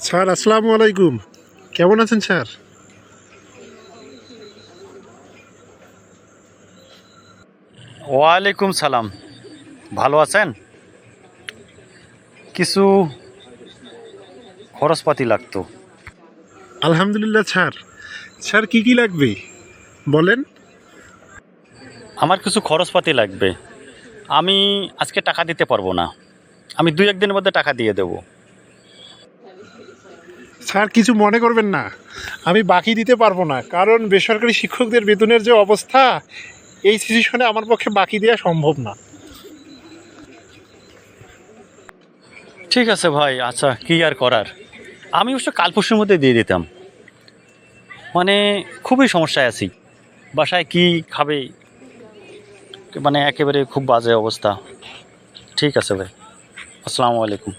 Sir আসসালামু আলাইকুম। কেমন আছেন স্যার? ওয়ালাইকুম সালাম। ভালো আছেন? কিছু খরচপাতি লাগতো। আলহামদুলিল্লাহ স্যার। স্যার কি কি লাগবে? বলেন। আমার কিছু খরচপাতি লাগবে। আমি আজকে টাকা দিতে পারব না। আমি দুই একদিনের মধ্যে টাকা দিয়ে দেবো। স্যার, কিছু মনে করবেন না। আমি বাকি দিতে পারব না, কারণ বেসরকারি শিক্ষকদের বেতনের যে অবস্থা, এই সিচুয়েশনে আমার পক্ষে বাকি দেওয়া সম্ভব না। ঠিক আছে ভাই আচ্ছা কী আর করার? আমি অবশ্য কাল পরশুর মধ্যে দিয়ে দিতাম। মানে খুবই সমস্যায় আছি। বাসায় কি খাবে? মানে একেবারে খুব বাজে অবস্থা। ঠিক আছে ভাই। আসসালামু আলাইকুম।